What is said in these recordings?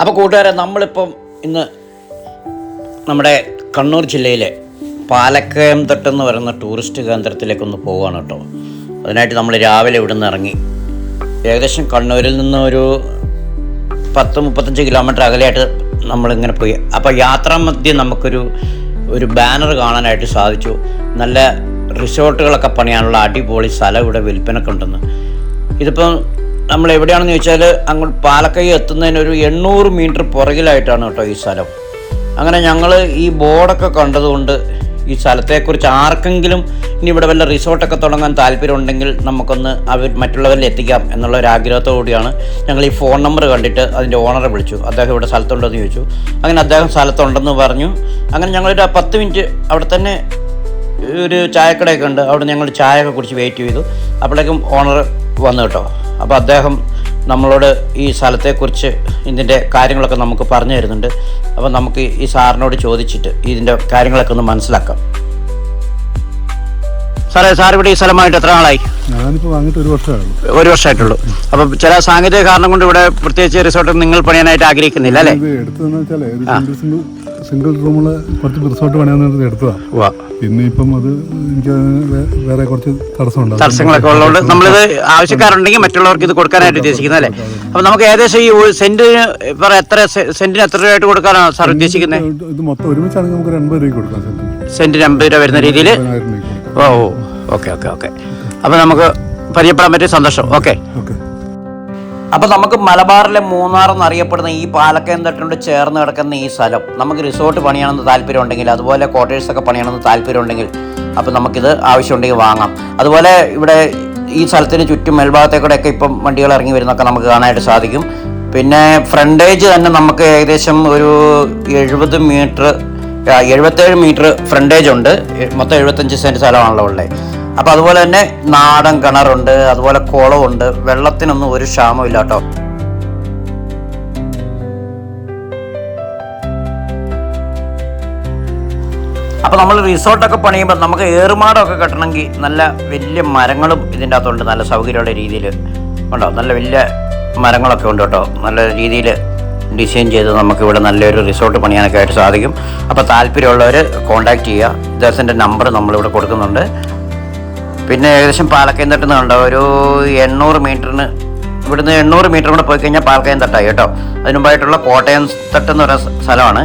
അപ്പോൾ കൂട്ടുകാരെ നമ്മളിപ്പം ഇന്ന് നമ്മുടെ കണ്ണൂർ ജില്ലയിലെ പാലക്കയം തട്ടെന്ന് പറയുന്ന ടൂറിസ്റ്റ് കേന്ദ്രത്തിലേക്കൊന്ന് പോവുകയാണ് കേട്ടോ. അതിനായിട്ട് നമ്മൾ രാവിലെ ഇവിടെ നിന്ന് ഇറങ്ങി. ഏകദേശം കണ്ണൂരിൽ നിന്ന് ഒരു പത്ത് മുപ്പത്തഞ്ച് കിലോമീറ്റർ അകലെയായിട്ട് നമ്മളിങ്ങനെ പോയി. അപ്പോൾ യാത്രാമധ്യം നമുക്കൊരു ഒരു ബാനർ കാണാനായിട്ട് സാധിച്ചു. നല്ല റിസോർട്ടുകളൊക്കെ പണിയാനുള്ള അടിപൊളി സ്ഥലം ഇവിടെ വിൽപ്പനക്കുണ്ടെന്ന്. ഇതിപ്പം നമ്മൾ എവിടെയാണെന്ന് ചോദിച്ചാൽ അങ്ങോട്ട് പാലക്കൈ എത്തുന്നതിന് ഒരു എണ്ണൂറ് മീറ്റർ പുറകിലായിട്ടാണ് കേട്ടോ ഈ സ്ഥലം. അങ്ങനെ ഞങ്ങൾ ഈ ബോർഡൊക്കെ കണ്ടതുകൊണ്ട് ഈ സ്ഥലത്തെക്കുറിച്ച് ആർക്കെങ്കിലും ഇനി ഇവിടെ വല്ല റിസോർട്ടൊക്കെ തുടങ്ങാൻ താല്പര്യമുണ്ടെങ്കിൽ നമുക്കൊന്ന് അവർ മറ്റുള്ളവരിൽ എത്തിക്കാം എന്നുള്ള ഒരു ആഗ്രഹത്തോടു കൂടിയാണ് ഞങ്ങൾ ഈ ഫോൺ നമ്പർ കണ്ടിട്ട് അതിന്റെ ഓണറെ വിളിച്ചു. അദ്ദേഹം ഇവിടെ സ്ഥലത്തുണ്ടോ എന്ന് ചോദിച്ചു. അങ്ങനെ അദ്ദേഹം സ്ഥലത്തുണ്ടെന്ന് പറഞ്ഞു. അങ്ങനെ ഞങ്ങളൊരു പത്ത് മിനിറ്റ് അവിടെ തന്നെ ഒരു ചായക്കടയൊക്കെ ഉണ്ട്. അവിടെ ഞങ്ങൾ ചായയൊക്കെ കുടിച്ച് വെയിറ്റ് ചെയ്തു. അപ്പോഴേക്കും ഓണർ വന്നു കേട്ടോ. അപ്പോൾ അദ്ദേഹം നമ്മളോട് ഈ സ്ഥലത്തെക്കുറിച്ച് ഇതിന്റെ കാര്യങ്ങളൊക്കെ നമുക്ക് പറഞ്ഞു തരുന്നുണ്ട്. അപ്പോൾ നമുക്ക് ഈ സാറിനോട് ചോദിച്ചിട്ട് ഇതിന്റെ കാര്യങ്ങളൊക്കെ ഒന്ന് മനസ്സിലാക്കാം. സാറേ സാർ ഇവിടെ ഈ സ്ഥലമായിട്ട് എത്ര നാളായി? ഞാനിപ്പോൾ വാങ്ങിയിട്ട് ഒരു ഒരു വർഷമായിട്ടുള്ളൂ. അപ്പം ചില സാങ്കേതിക കാരണം കൊണ്ട് ഇവിടെ പ്രത്യേകിച്ച് റിസോർട്ട് നിങ്ങൾ പണിയാനായിട്ട് ആഗ്രഹിക്കുന്നില്ല അല്ലേ? എടുത്തതെന്ന് വെച്ചാൽ സിംഗിൾ റൂമിൽ കുറച്ച് റിസോർട്ട് പണിയാൻ എടുത്തതാണ് വാ. പിന്നെ ഇപ്പം അത് എനിക്ക് വേറെ കുറച്ച് തടസ്സമുണ്ട്. തടസ്സങ്ങളൊക്കെ ഉള്ളതുകൊണ്ട് നമ്മളിത് ആവശ്യക്കാരുണ്ടെങ്കിൽ മറ്റുള്ളവർക്ക് ഇത് കൊടുക്കാനായിട്ട് ഉദ്ദേശിക്കുന്നത് അല്ലേ അപ്പം നമുക്ക് ഏകദേശം ഈ സെന്റിന് ഇപ്പം എത്ര സെന്റിന് എത്ര രൂപയായിട്ട് കൊടുക്കാനാണ് സാർ ഉദ്ദേശിക്കുന്നത് ഇത് മൊത്തം ഒരുമിച്ചാണെങ്കിൽ നമുക്ക് എൺപത് രൂപയ്ക്ക് കൊടുക്കാം സെന്റിന്. അമ്പത് രൂപ വരുന്ന രീതിയിൽ? ഓ ഓക്കെ ഓക്കെ ഓക്കെ. അപ്പോൾ നമുക്ക് പരിചയപ്പെടാൻ പറ്റിയ സന്തോഷം. ഓക്കെ. ഓക്കെ. അപ്പോൾ നമുക്ക് മലബാറിലെ മൂന്നാർ എന്നറിയപ്പെടുന്ന ഈ പാലക്കയം തട്ടിനോട് ചേർന്ന് കിടക്കുന്ന ഈ സ്ഥലം. നമുക്ക് റിസോർട്ട് പണിയണമെന്ന് താല്പര്യമുണ്ടെങ്കിൽ അതുപോലെ ഒക്കെ പണിയണമെന്ന് താല്പര്യമുണ്ടെങ്കിൽ അപ്പോൾ നമുക്കിത് ആവശ്യമുണ്ടെങ്കിൽ വാങ്ങാം. അതുപോലെ ഇവിടെ ഈ സ്ഥലത്തിന് ചുറ്റും മേൽഭാഗത്തേക്കൂടെയൊക്കെ ഇപ്പം വണ്ടികൾ ഇറങ്ങി വരുന്നൊക്കെ നമുക്ക് കാണാനായിട്ട് സാധിക്കും. പിന്നെ ഫ്രണ്ടേജ് തന്നെ നമുക്ക് ഏകദേശം ഒരു എഴുപത് മീറ്റർ എഴുപത്തേഴ് മീറ്റർ ഫ്രണ്ടേജ് ഉണ്ട്. മൊത്തം എഴുപത്തഞ്ച് സെന്റ് സ്ഥലമാണല്ലോ ഉള്ളത്. അപ്പോൾ അതുപോലെ തന്നെ നാടൻ കിണറുണ്ട് അതുപോലെ കുളമുണ്ട് വെള്ളത്തിനൊന്നും ഒരു ക്ഷാമമില്ല കേട്ടോ. അപ്പോൾ നമ്മൾ റിസോർട്ടൊക്കെ പണിയുമ്പോൾ നമുക്ക് ഏറുമാടമൊക്കെ കെട്ടണമെങ്കിൽ നല്ല വലിയ മരങ്ങളും ഇതിന്റെ അകത്തുണ്ട് നല്ല സൗകര്യമുള്ള രീതിയിൽ. ഉണ്ടോ? നല്ല വലിയ മരങ്ങളൊക്കെ ഉണ്ട് കേട്ടോ. നല്ല രീതിയിൽ ഡിസൈൻ ചെയ്ത് നമുക്ക് ഇവിടെ നല്ലൊരു റിസോർട്ട് പണിയാനൊക്കെ ആയിട്ട് സാധിക്കും. അപ്പോൾ താല്പര്യമുള്ളവർ കോൺടാക്റ്റ് ചെയ്യുക. ഇദ്ദേഹത്തിന്റെ നമ്പർ നമ്മളിവിടെ കൊടുക്കുന്നുണ്ട്. പിന്നെ ഏകദേശം പാലക്കയം തട്ട് കണ്ടോ ഒരു എണ്ണൂറ് മീറ്ററിന് ഇവിടുന്ന് എണ്ണൂറ് മീറ്റർ കൂടെ പോയി കഴിഞ്ഞാൽ പാലക്കയം തട്ടായി കേട്ടോ. അതിനുമ്പായിട്ടുള്ള കോട്ടയം തട്ട് എന്ന് പറയുന്ന സ്ഥലമാണ്.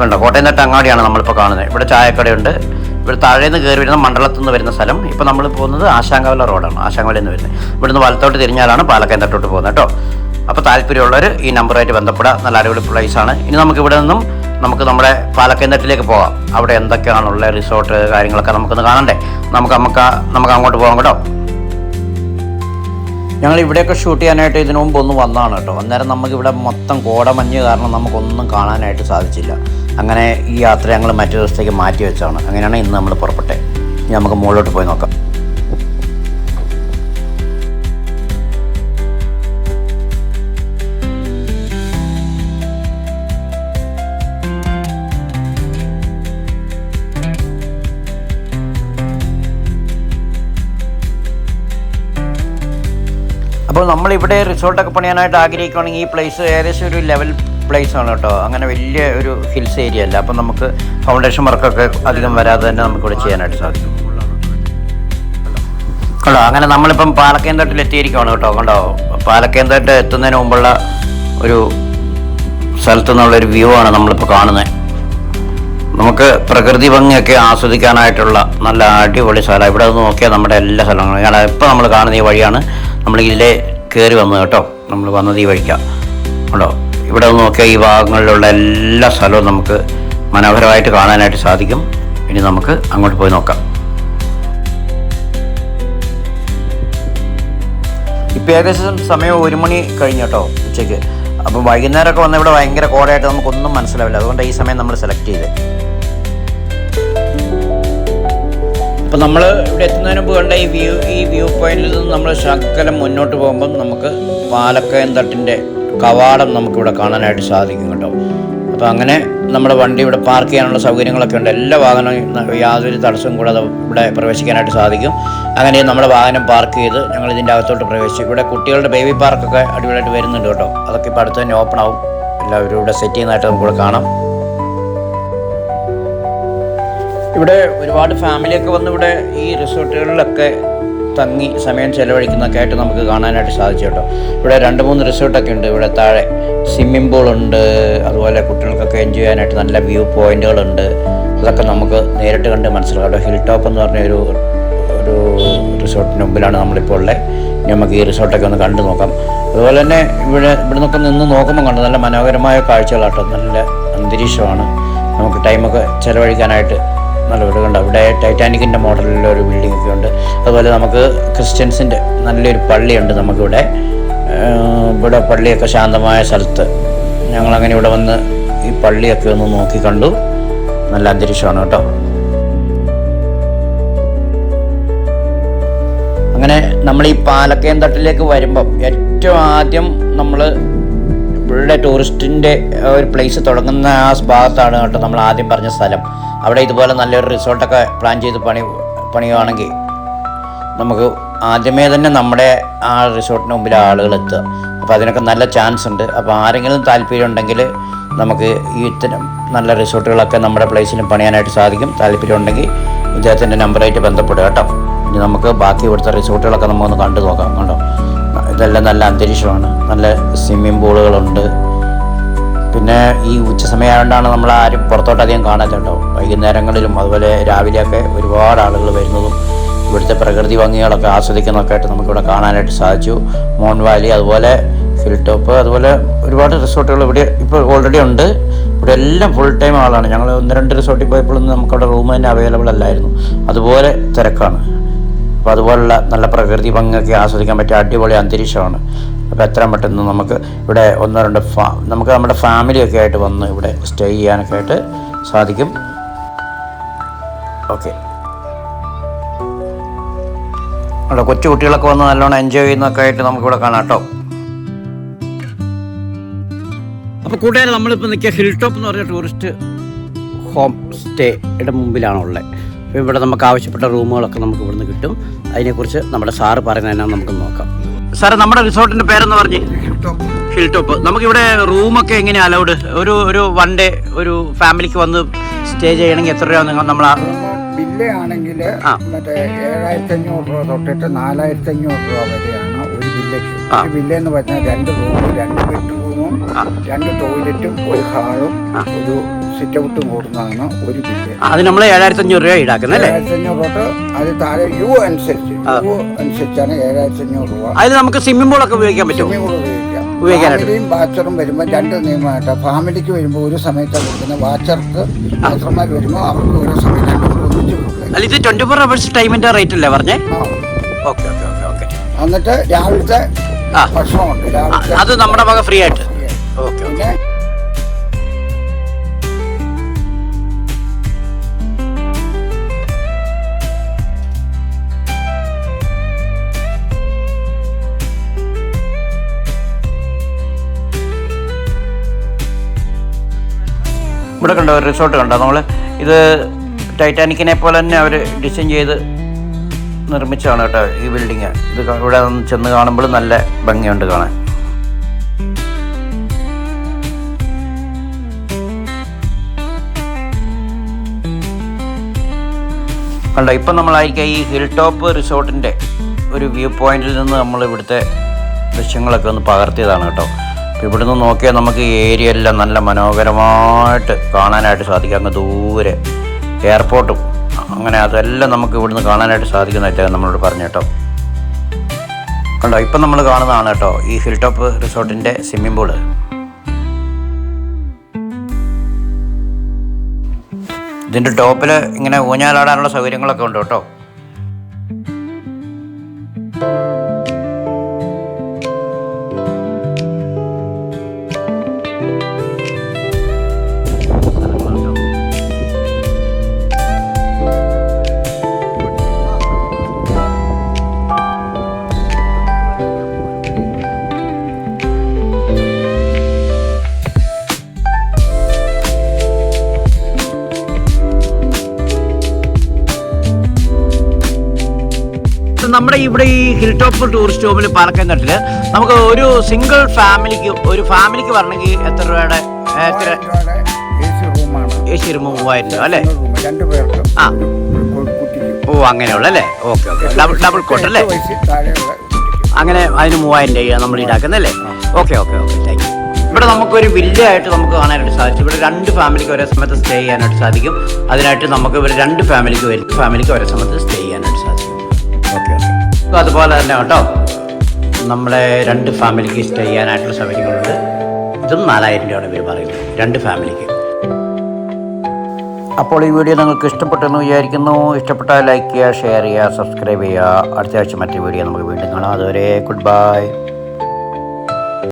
കണ്ടോ? കോട്ടയം തട്ട് അങ്ങാടിയാണ് നമ്മളിപ്പോൾ കാണുന്നത്. ഇവിടെ ചായക്കടയുണ്ട്. ഇവിടെ താഴേന്ന് കയറി വരുന്ന മണ്ഡലത്തിൽ നിന്ന് വരുന്ന സ്ഥലം. ഇപ്പോൾ നമ്മൾ പോകുന്നത് ആശാങ്കവല റോഡാണ്. ആശാങ്കവലയിൽ നിന്ന് വരുന്നത്. ഇവിടുന്ന് വലത്തോട്ട് തിരിഞ്ഞാലാണ് പാലക്കയം തട്ടോട്ട് പോകുന്നത് കേട്ടോ. അപ്പോൾ താല്പര്യമുള്ളവർ ഈ നമ്പറുമായിട്ട് ബന്ധപ്പെടുക. നല്ല അടിപൊളി പ്ലേസ് ആണ്. ഇനി നമുക്ക് ഇവിടെ നിന്നും നമുക്ക് നമ്മുടെ പാലക്കയം തട്ടിലേക്ക് പോവാം. അവിടെ എന്തൊക്കെയാണുള്ള റിസോർട്ട് കാര്യങ്ങളൊക്കെ നമുക്കൊന്ന് കാണണ്ടേ? നമുക്ക് നമുക്ക് നമുക്ക് അങ്ങോട്ട് പോകാം കേട്ടോ. ഞങ്ങൾ ഇവിടെയൊക്കെ ഷൂട്ട് ചെയ്യാനായിട്ട് ഇതിനു മുമ്പ് ഒന്ന് വന്നതാണ് കേട്ടോ. അന്നേരം നമുക്കിവിടെ മൊത്തം കോടമഞ്ഞ് കാരണം നമുക്കൊന്നും കാണാനായിട്ട് സാധിച്ചില്ല. അങ്ങനെ ഈ യാത്ര ഞങ്ങൾ മറ്റു ദിവസത്തേക്ക് മാറ്റി വെച്ചാണ് അങ്ങനെയാണ് ഇന്ന് നമ്മൾ പുറപ്പെട്ടെ. നമുക്ക് മുകളിലോട്ട് പോയി നോക്കാം. അപ്പോൾ നമ്മളിവിടെ റിസോർട്ടൊക്കെ പണിയാനായിട്ട് ആഗ്രഹിക്കുകയാണെങ്കിൽ ഈ പ്ലേസ് ഏകദേശം ഒരു ലെവൽ പ്ലേസ് ആണ് കേട്ടോ. അങ്ങനെ വലിയ ഒരു ഹിൽസ് ഏരിയ അല്ല. അപ്പം നമുക്ക് ഫൗണ്ടേഷൻ വർക്കൊക്കെ അധികം വരാതെ തന്നെ നമുക്കിവിടെ ചെയ്യാനായിട്ട് സാധിക്കും. കണ്ടോ? അങ്ങനെ നമ്മളിപ്പം പാലക്കയം തട്ടിൽ എത്തിയിരിക്കുകയാണ് കേട്ടോ. കണ്ടോ? പാലക്കയം തട്ട് എത്തുന്നതിന് മുമ്പുള്ള ഒരു സ്ഥലത്തു നിന്നുള്ളൊരു വ്യൂ ആണ് നമ്മളിപ്പോൾ കാണുന്നത്. നമുക്ക് പ്രകൃതി ഭംഗിയൊക്കെ ആസ്വദിക്കാനായിട്ടുള്ള നല്ല അടിപൊളി സ്ഥലം. ഇവിടെ നിന്ന് നോക്കിയാൽ നമ്മുടെ എല്ലാ സ്ഥലങ്ങളും ഇപ്പോൾ നമ്മൾ കാണുന്ന ഈ വഴിയാണ് നമ്മൾ ഇതിലെ കയറി വന്നത് കേട്ടോ. നമ്മൾ വന്നത് ഈ വഴിക്കാം. ഉണ്ടോ? ഇവിടെ നോക്കിയാൽ ഈ ഭാഗങ്ങളിലുള്ള എല്ലാ സ്ഥലവും നമുക്ക് മനോഹരമായിട്ട് കാണാനായിട്ട് സാധിക്കും. ഇനി നമുക്ക് അങ്ങോട്ട് പോയി നോക്കാം. ഇപ്പോൾ ഏകദേശം സമയം ഒരു മണി കഴിഞ്ഞു കേട്ടോ ഉച്ചയ്ക്ക്. അപ്പോൾ വൈകുന്നേരമൊക്കെ വന്ന ഇവിടെ ഭയങ്കര കോടയായിട്ട് നമുക്കൊന്നും മനസ്സിലാവില്ല. അതുകൊണ്ട് ഈ സമയം നമ്മൾ സെലക്ട് ചെയ്ത്. അപ്പോൾ നമ്മൾ ഇവിടെ എത്തുന്നതിന് മുമ്പ് കണ്ട ഈ വ്യൂ ഈ വ്യൂ പോയിന്റിൽ നിന്ന് നമ്മൾ ശക്കലം മുന്നോട്ട് പോകുമ്പം നമുക്ക് പാലക്കയം തട്ടിന്റെ കവാടം നമുക്കിവിടെ കാണാനായിട്ട് സാധിക്കും കേട്ടോ. അപ്പോൾ അങ്ങനെ നമ്മുടെ വണ്ടി ഇവിടെ പാർക്ക് ചെയ്യാനുള്ള സൗകര്യങ്ങളൊക്കെ ഉണ്ട്. എല്ലാ വാഹനവും യാതൊരു തടസ്സവും കൂടാതെ ഇവിടെ പ്രവേശിക്കാനായിട്ട് സാധിക്കും. അങ്ങനെ നമ്മുടെ വാഹനം പാർക്ക് ചെയ്ത് ഞങ്ങൾ ഇതിന്റെ അകത്തോട്ട് പ്രവേശിച്ചു. ഇവിടെ കുട്ടികളുടെ ബേബി പാർക്കൊക്കെ അടിപൊളിയായിട്ട് വരുന്നുണ്ട് കേട്ടോ. അതൊക്കെ ഇപ്പോൾ അടുത്ത് തന്നെ ഓപ്പൺ ആവും. എല്ലാവരും ഇവിടെ സെറ്റ് ചെയ്യുന്നതായിട്ട് നമുക്കിവിടെ കാണാം. ഇവിടെ ഒരുപാട് ഫാമിലിയൊക്കെ വന്ന് ഇവിടെ ഈ റിസോർട്ടുകളിലൊക്കെ തങ്ങി സമയം ചെലവഴിക്കുന്നൊക്കെ ആയിട്ട് നമുക്ക് കാണാനായിട്ട് സാധിച്ചു കേട്ടോ. ഇവിടെ രണ്ട് മൂന്ന് റിസോർട്ടൊക്കെ ഉണ്ട്. ഇവിടെ താഴെ സ്വിമ്മിംഗ് പൂളുണ്ട് അതുപോലെ കുട്ടികൾക്കൊക്കെ എൻജോയ് ചെയ്യാനായിട്ട് നല്ല വ്യൂ പോയിന്റുകളുണ്ട് അതൊക്കെ നമുക്ക് നേരിട്ട് കണ്ട് മനസ്സിലാക്കാം. ഹിൽ ടോപ്പ് എന്ന് പറഞ്ഞ ഒരു ഒരു റിസോർട്ടിന് മുമ്പിലാണ് നമ്മളിപ്പോൾ ഉള്ളത് നമുക്ക് ഈ റിസോർട്ടൊക്കെ ഒന്ന് കണ്ടു നോക്കാം. അതുപോലെ തന്നെ ഇവിടെ ഇവിടെ നിന്നൊക്കെ നിന്ന് നോക്കുമ്പോൾ കണ്ടു? നല്ല മനോഹരമായ കാഴ്ചകളാട്ടോ. നല്ല അന്തരീക്ഷമാണ്. നമുക്ക് ടൈമൊക്കെ ചിലവഴിക്കാനായിട്ട് നല്ല വീട് കണ്ടോ. അവിടെ ടൈറ്റാനിക്കിന്റെ മോഡലിലുള്ള ഒരു ബിൽഡിംഗ് ഒക്കെ ഉണ്ട്. അതുപോലെ നമുക്ക് ക്രിസ്ത്യൻസിന്റെ നല്ലൊരു പള്ളിയുണ്ട് നമുക്കിവിടെ. ഇവിടെ പള്ളിയൊക്കെ ശാന്തമായ സ്ഥലത്ത്. ഞങ്ങളങ്ങനെ ഇവിടെ വന്ന് ഈ പള്ളിയൊക്കെ ഒന്ന് നോക്കി കണ്ടു. നല്ല അന്തരീക്ഷമാണ് കേട്ടോ. അങ്ങനെ നമ്മൾ ഈ പാലക്കയം തട്ടിലേക്ക് വരുമ്പം ഏറ്റവും ആദ്യം നമ്മൾ ഇവിടെ ടൂറിസ്റ്റിന്റെ ഒരു പ്ലേസ് തുടങ്ങുന്ന ആ ഭാഗത്താണ് കേട്ടോ നമ്മൾ ആദ്യം പറഞ്ഞ സ്ഥലം. അവിടെ ഇതുപോലെ നല്ലൊരു റിസോർട്ടൊക്കെ പ്ലാൻ ചെയ്ത് പണി പണിയുവാണെങ്കിൽ നമുക്ക് ആദ്യമേ തന്നെ നമ്മുടെ ആ റിസോർട്ടിന് മുമ്പിൽ ആളുകൾ എത്തുക. അപ്പോൾ അതിനൊക്കെ നല്ല ചാൻസ് ഉണ്ട്. അപ്പോൾ ആരെങ്കിലും താല്പര്യം ഉണ്ടെങ്കിൽ നമുക്ക് ഈ ഇത്തരം നല്ല റിസോർട്ടുകളൊക്കെ നമ്മുടെ പ്ലേസിലും പണിയാനായിട്ട് സാധിക്കും. താല്പര്യം ഉണ്ടെങ്കിൽ ഇദ്ദേഹത്തിന്റെ നമ്പറായിട്ട് ബന്ധപ്പെടുക കേട്ടോ. ഇനി നമുക്ക് ബാക്കി ഇവിടുത്തെ റിസോർട്ടുകളൊക്കെ നമുക്കൊന്ന് കണ്ടു നോക്കാം കണ്ടോ. ഇതെല്ലാം നല്ല അന്തരീക്ഷമാണ്. നല്ല സ്വിമ്മിംഗ് പൂളുകളുണ്ട് പിന്നെ ഈ ഉച്ച സമയമായതുകൊണ്ടാണ് നമ്മൾ ആരും പുറത്തോട്ട് അധികം കേട്ടോ. വൈകുന്നേരങ്ങളിലും അതുപോലെ രാവിലെയൊക്കെ ഒരുപാട് ആളുകൾ വരുന്നതും ഇവിടുത്തെ പ്രകൃതി ഭംഗികളൊക്കെ ആസ്വദിക്കുന്നതൊക്കെ ആയിട്ട് നമുക്കിവിടെ കാണാനായിട്ട് സാധിച്ചു. മോൺ വാലി അതുപോലെ ഹിൽ ടോപ്പ് അതുപോലെ ഒരുപാട് റിസോർട്ടുകൾ ഇവിടെ ഇപ്പോൾ ഓൾറെഡി ഉണ്ട്. ഇവിടെ എല്ലാം ഫുൾ ടൈം ആളാണ്. ഞങ്ങൾ ഒന്ന് രണ്ട് റിസോർട്ടിൽ പോയപ്പോഴൊന്നും നമുക്കവിടെ റൂം തന്നെ അവൈലബിൾ അല്ലായിരുന്നു. അതുപോലെ തിരക്കാണ്. അപ്പോൾ അതുപോലുള്ള നല്ല പ്രകൃതി ഭംഗിയൊക്കെ ആസ്വദിക്കാൻ പറ്റിയ അടിപൊളി അന്തരീക്ഷമാണ്. അപ്പോൾ എത്രയും പെട്ടെന്ന് നമുക്ക് ഇവിടെ ഒന്നോ രണ്ട് ഫാ നമുക്ക് നമ്മുടെ ഫാമിലിയൊക്കെ ആയിട്ട് വന്ന് ഇവിടെ സ്റ്റേ ചെയ്യാനൊക്കെ ആയിട്ട് സാധിക്കും. ഓക്കെ. അവിടെ കൊച്ചു കുട്ടികളൊക്കെ വന്ന് നല്ലോണം എൻജോയ് ചെയ്യുന്നൊക്കെ ആയിട്ട് നമുക്കിവിടെ കാണാം കേട്ടോ. അപ്പോൾ കൂട്ടുകാരെ നമ്മളിപ്പോൾ നിൽക്കുക ഹിൽ ടോപ്പ് എന്ന് പറഞ്ഞ ടൂറിസ്റ്റ് ഹോം സ്റ്റേയുടെ മുമ്പിലാണുള്ളത് അപ്പോൾ ഇവിടെ നമുക്ക് ആവശ്യപ്പെട്ട റൂമുകളൊക്കെ നമുക്ക് ഇവിടുന്ന് കിട്ടും. അതിനെക്കുറിച്ച് നമ്മുടെ സാറ് പറയുന്നതിനാ നമുക്ക് നോക്കാം. സാറ് നമ്മുടെ റിസോർട്ടിന്റെ പേരെന്ന് പറഞ്ഞ്. ഹിൽ ടോപ്പ് നമുക്കിവിടെ റൂമൊക്കെ എങ്ങനെയാണ് അലൗഡ് ഒരു ഒരു വൺ ഡേ ഒരു ഫാമിലിക്ക് വന്ന് സ്റ്റേ ചെയ്യണമെങ്കിൽ എത്ര രൂപ നിങ്ങൾ നമ്മൾ ബില്ല് ആണെങ്കിൽ. മറ്റേ ഏഴായിരത്തി അഞ്ഞൂറ് രൂപ തൊട്ടിട്ട് നാലായിരത്തി അഞ്ഞൂറ് രൂപ വരെയാണ് ഒരു ബില്ലേക്ക്. ഒരു ബില്ല് എന്ന് പറഞ്ഞാൽ രണ്ട് റൂമും രണ്ട് ബെഡ്റൂമും. രണ്ട് ടോയ്ലറ്റും ഒരു ഹാളും ഒരു സിറ്റ് ഔട്ടും കൂടുന്നതാണ് ഒരു ബില്ല് അത് നമ്മൾ ഏഴായിരത്തി അഞ്ഞൂറ് രൂപ ഈടാക്കുന്നത് ഏഴായിരത്തി അഞ്ഞൂറ് തൊട്ട് അത് താഴെ യു അനുസരിച്ച് യു അനുസരിച്ചാണ് ഏഴായിരത്തി അഞ്ഞൂറ് രൂപ അതിൽ നമുക്ക് സ്വിമ്മിംഗ് പൂളൊക്കെ ഉപയോഗിക്കാൻ പറ്റും സ്വിമ്മിംഗ് പൂൾ ഉപയോഗിക്കാം. ഫാമിലിയും വാച്ചറും വരുമ്പോൾ രണ്ട് നിയമമായിട്ട് ഫാമിലിക്ക് വരുമ്പോൾ ഒരു സമയത്താണ് കൊടുക്കുന്നത് വാച്ചർക്ക് ഡോക്ടർമാർ വരുമ്പോൾ അവർക്ക് ഓരോ സമയത്ത് രണ്ടും ഒന്നിച്ച് കൊടുക്കുക. അല്ല ഇത് ട്വന്റി ഫോർ അവേഴ്സ് ടൈമിന്റെ റേറ്റ് അല്ലേ പറഞ്ഞേ? ഓക്കെ ഓക്കെ ഓക്കെ ഓക്കെ എന്നിട്ട് രാവിലത്തെ. ഭക്ഷണമുണ്ട്. രാവിലത്തെ അത് നമ്മുടെ വക ഫ്രീ ആയിട്ട്. ഓക്കെ പിന്നെ ഇവിടെ കണ്ട ഒരു റിസോർട്ട് കണ്ടോ? നമ്മൾ ഇത് ടൈറ്റാനിക്കിനെ പോലെ തന്നെ അവർ ഡിസൈൻ ചെയ്ത് നിർമ്മിച്ചതാണ് കേട്ടോ ഈ ബിൽഡിങ് ഇത് ഇവിടെ ചെന്ന് കാണുമ്പോൾ നല്ല ഭംഗിയുണ്ട് കാണാൻ. കണ്ടോ ഇപ്പം നമ്മളായിരിക്കും ഈ ഹിൽ ടോപ്പ് റിസോർട്ടിന്റെ ഒരു വ്യൂ പോയിന്റിൽ നിന്ന് നമ്മൾ ഇവിടുത്തെ ദൃശ്യങ്ങളൊക്കെ ഒന്ന് പകർത്തിയതാണ് കേട്ടോ. ഇവിടുന്ന് നോക്കിയാൽ നമുക്ക് ഈ ഏരിയ എല്ലാം നല്ല മനോഹരമായിട്ട് കാണാനായിട്ട് സാധിക്കും. അങ്ങ് ദൂരെ എയർപോർട്ടും അങ്ങനെ അതെല്ലാം നമുക്ക് ഇവിടുന്ന് കാണാനായിട്ട് സാധിക്കുന്ന ഇദ്ദേഹം നമ്മളോട് പറഞ്ഞു കേട്ടോ. കണ്ടോ ഇപ്പം നമ്മൾ കാണുന്നതാണ് കേട്ടോ ഈ ഹിൽ ടോപ്പ് റിസോർട്ടിന്റെ സ്വിമ്മിംഗ് പൂൾ ഇതിന്റെ ടോപ്പിൽ ഇങ്ങനെ ഊഞ്ഞാലാടാനുള്ള സൗകര്യങ്ങളൊക്കെ ഉണ്ട് കേട്ടോ. നമ്മുടെ ഇവിടെ ഈ ഹിൽ ടോപ്പ് ടൂറിസ്റ്റ് ഹോമിൽ പാലക്കയം തട്ടിൽ നമുക്ക് ഒരു സിംഗിൾ ഫാമിലിക്ക് ഒരു ഫാമിലിക്ക് വരണമെങ്കിൽ എത്ര രൂപയുടെ എത്ര എ സി റൂം മൂവായിരം രൂപ അല്ലേ? ആ. ഓ അങ്ങനെയുള്ള അല്ലേ? Okay okay. Double double cot അല്ലേ? അങ്ങനെ അതിന് മൂവായിരം രൂപ നമ്മൾ ഈടാക്കുന്നല്ലേ okay okay okay. Thank you ഇവിടെ നമുക്കൊരു വില്ല ആയിട്ട് നമുക്ക് കാണാനായിട്ട് സാധിച്ചു. ഇവിടെ രണ്ട് ഫാമിലിക്ക് ഒരേ സമയത്ത് സ്റ്റേ ചെയ്യാനായിട്ട് സാധിക്കും. അതിനായിട്ട് നമുക്ക് ഇവിടെ രണ്ട് ഫാമിലിക്ക് വരും ഫാമിലിക്ക് ഒരേ സമയത്ത് സ്റ്റേ അതുപോലെ തന്നെ കേട്ടോ. നമ്മളെ രണ്ട് ഫാമിലിക്ക് സ്റ്റേ ചെയ്യാനായിട്ടുള്ള സൗകര്യങ്ങളുണ്ട്. ഇതും നാലായിരം രൂപയാണ് ഇവർ പറയുന്നത് രണ്ട് ഫാമിലിക്ക്. അപ്പോൾ ഈ വീഡിയോ നിങ്ങൾക്ക് ഇഷ്ടപ്പെട്ടെന്ന് വിചാരിക്കുന്നു. ഇഷ്ടപ്പെട്ടാൽ ലൈക്ക് ചെയ്യുക ഷെയർ ചെയ്യുക സബ്സ്ക്രൈബ് ചെയ്യുക. അടുത്ത ആഴ്ച മറ്റേ വീഡിയോ നമുക്ക് വീണ്ടും കാണാം. അതുവരെ ഗുഡ് ബൈ